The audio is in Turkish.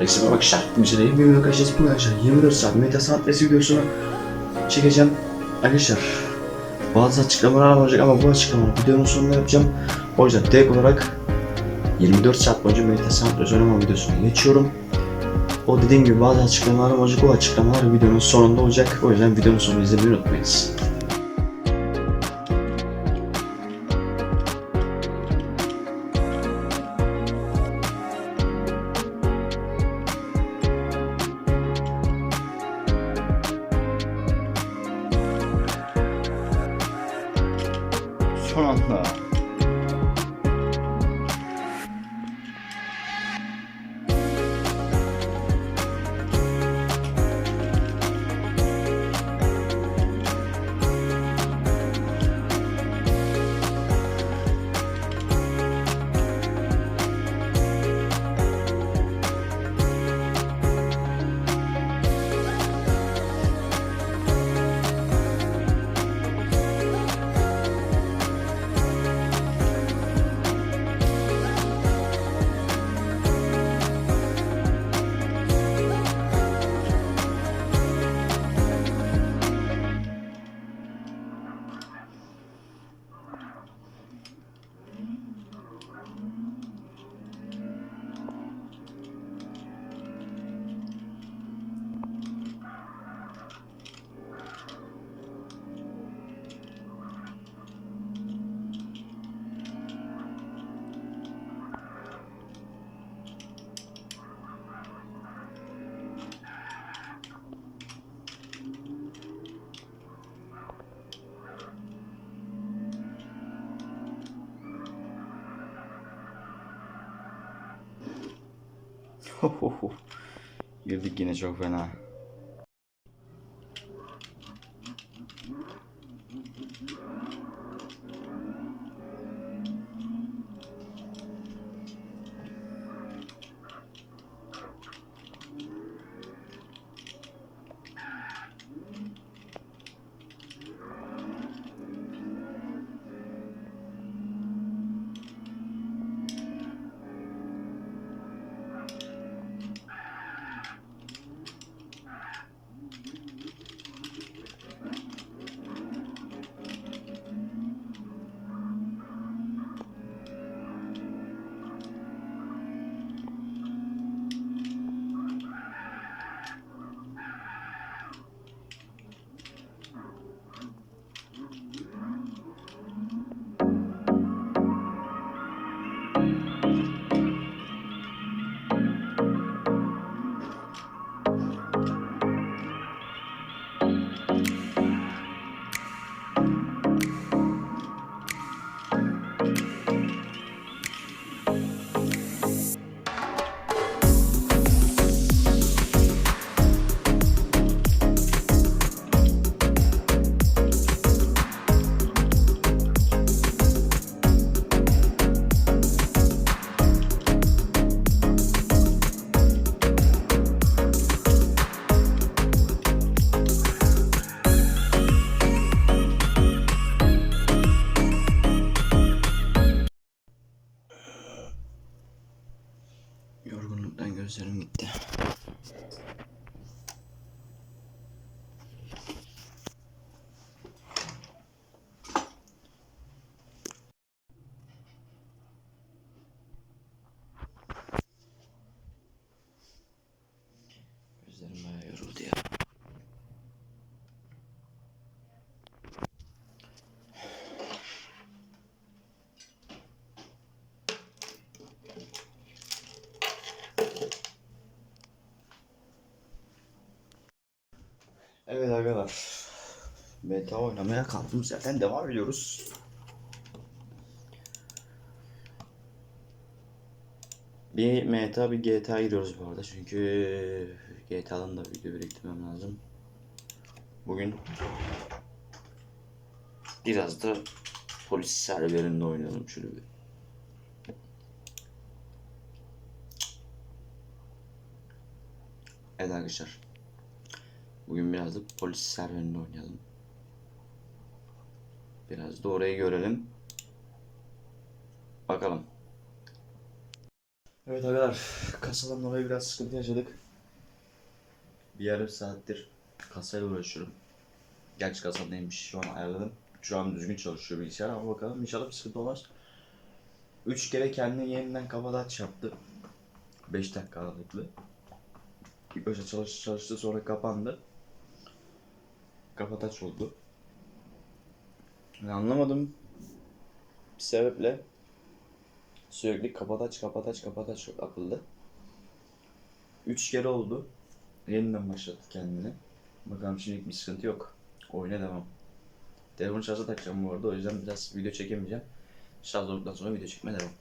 Herkese merhaba arkadaşlar. Bu videoda bir video arkadaşlar. Bu arkadaşlar 24 saat meta saat videosunu çekeceğim. Arkadaşlar bazı açıklamalar olacak ama bu açıklamaları videonun sonunda yapacağım. O yüzden direkt olarak 24 saat boyunca meta saat oynama videosuna geçiyorum. O dediğim gibi bazı açıklamalar olacak. O açıklamalar videonun sonunda olacak. O yüzden videonun sonunu izlemeyi unutmayınız. Partner Girdik yine çok fena. Gözlerim gitti. Gözlerim bayağı yoruldu ya. Evet arkadaşlar. Beta oynamaya kaldığımız yerden devam ediyoruz. Bir meta bir GTA giriyoruz bu arada çünkü GTA'dan da video biriktirmem lazım. Bugün biraz da polis serverinde oynayalım şöyle bir. Evet arkadaşlar. Bugün biraz da polis serverinde oynayalım. Biraz da orayı görelim. Bakalım. Evet arkadaşlar kasadan dolayı biraz sıkıntı yaşadık. Bir yarım saattir kasayla uğraşıyorum. Gerçi kasa neymiş şu an ayarladım. Şu an düzgün çalışıyor bilgisayar ama bakalım inşallah bir sıkıntı olmaz. Üç kere kendini yeniden kapataç yaptı. 5 dakika aralıklı. İlk başta çalıştı çalıştı sonra kapandı. Kapataç oldu. Yani anlamadım bir sebeple sürekli kapataç kapataç kapataç akıllı. Üç kere oldu. Yeniden başladı kendini. Bakalım şimdilik bir sıkıntı yok. Oyuna devam. Telefonu şarja takacağım bu arada o yüzden biraz video çekemeyeceğim. Şarj olduktan sonra video çekmeye devam.